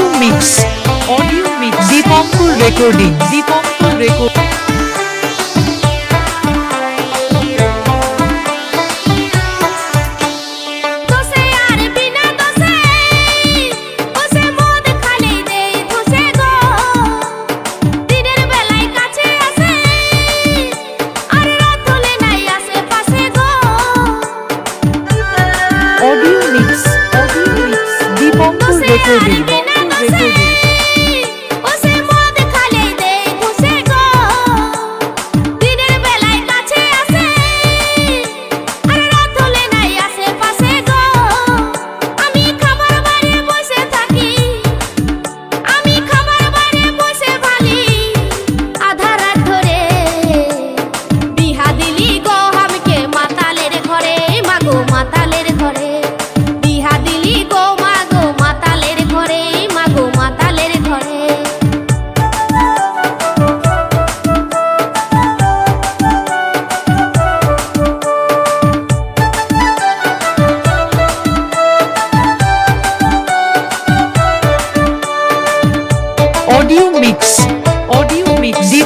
Audio Mix Audio Mix. Deepankul Recording Deepankul Recording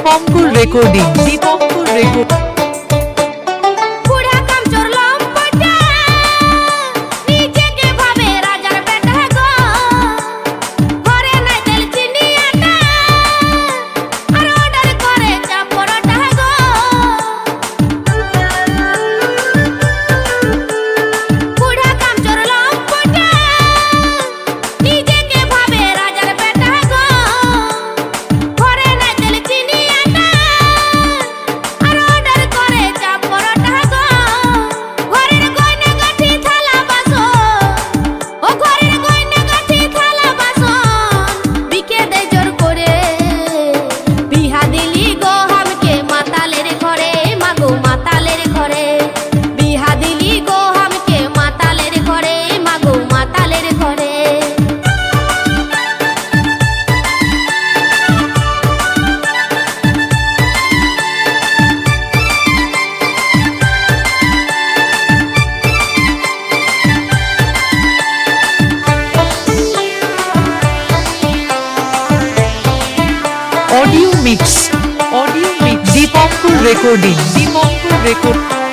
Dipankar recording Dipankar recording recording ডিমঙ্গ record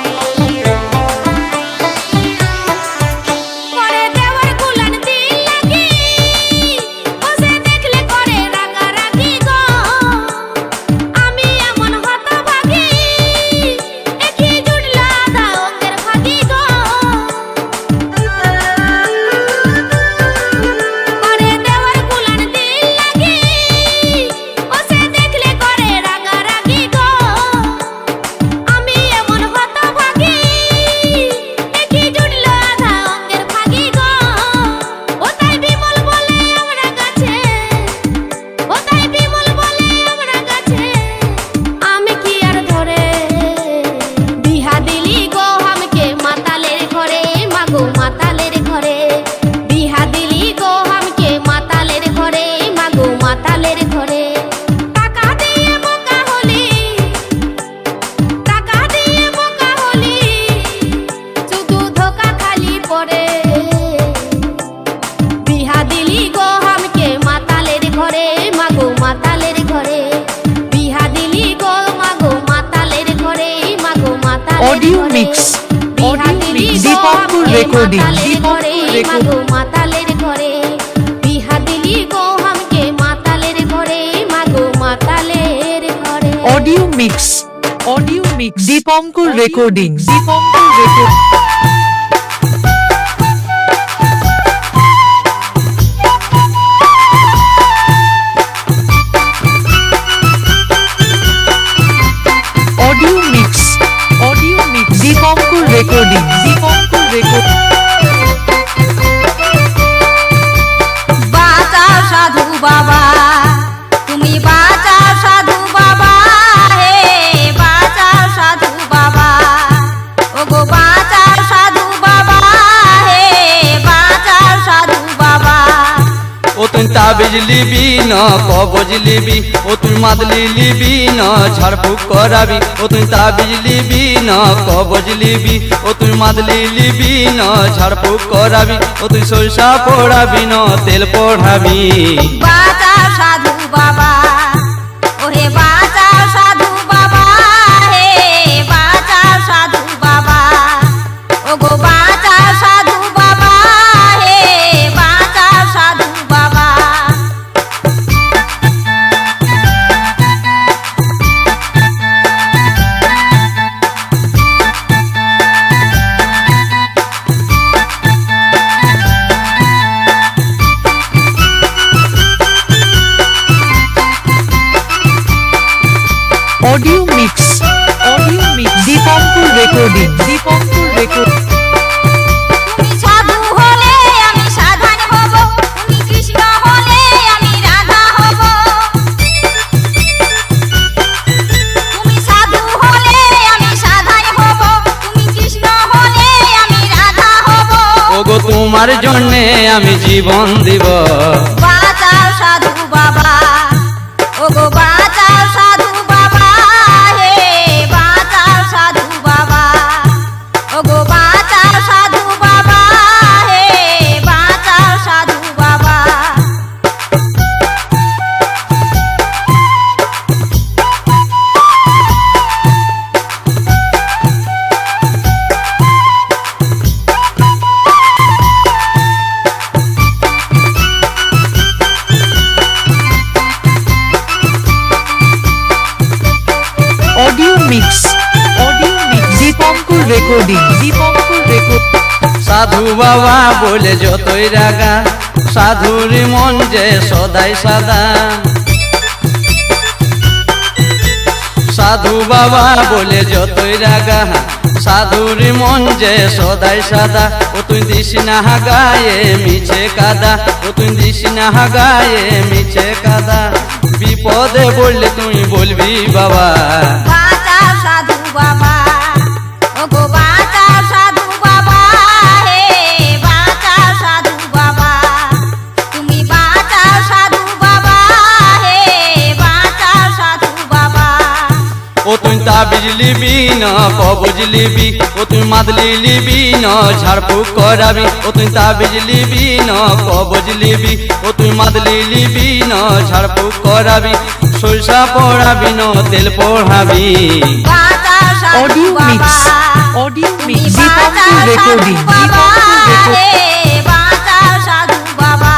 মাতালের ঘরে audio mix audio mix. Dipankar recording Dipankar recording audio mix audio mix. Dipankar recording Dipankar recording সাধু তুই তাবিজ লিবি ন, কবজ লিবি। ও তুই মাদলি লিবি না, ঝাড়ফুঁক করাবি। ও তুই তাবিজ লিবি ন, কবজ লিবি। ও তুই মাদলি লিবি না, ঝাড়ফুঁক করাবি। ও তুই সরষা পড়াবি না, তেল পড়াবি। বাঁচাও সাধু বাবা ওহে হে গো তোমার জন্যে আমি জীবন দিব। Mix audio mix Dipankar recording Dipankar record সাধু বাবা বলে যতই রাগা সাধুর মন যে সদাই সাদা। সাধু বাবা বলে যতই রাগা সাধুর মন যে সদাই সাদা। ও তুই দিস না গায়ে মিছে কাদা ও তুই দিস না গায়ে মিছে কাদা। বিপদে বললে তুই বলবি বাবা ও তুই তাবিজ লিবি না কবজ লিবি ও তুই মাদলি লিবি না ঝাড়ফুঁক করাবি। ও তুই তাবিজ লিবি না কবজ লিবি ও তুই মাদলি লিবি না ঝাড়ফুঁক করাবি। সরষা পড়াবি না তেল পড়াবি। Audio mix audio mix Dipankar recording Dipankar record হে বাঁচাও সাধু বাবা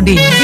দীপঙ্কর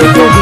দীপঙ্কর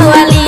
falo ali.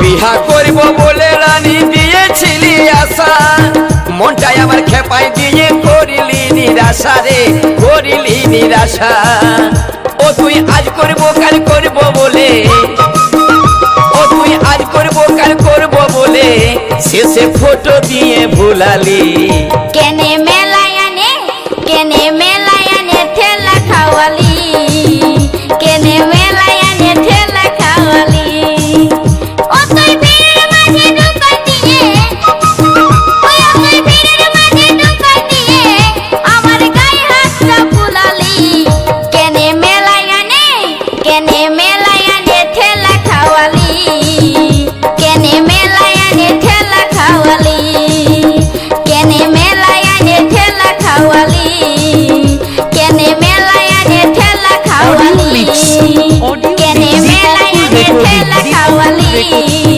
বিহা করব বলে দিয়েছিলি আশা। মনটাই খেপাই দিয়ে করিলি নিরাশা রে, করিলি নিরাশা। ও তুই আজ করব, কাল করব বলে। ও তুই আজ করব, কাল করব বলে। শেষে ফটো দিয়ে ভুলালি। কেনে মেলায় আনে, কেনে খেলা দীপঙ্কর খাওয়ালি রেকর্ডিং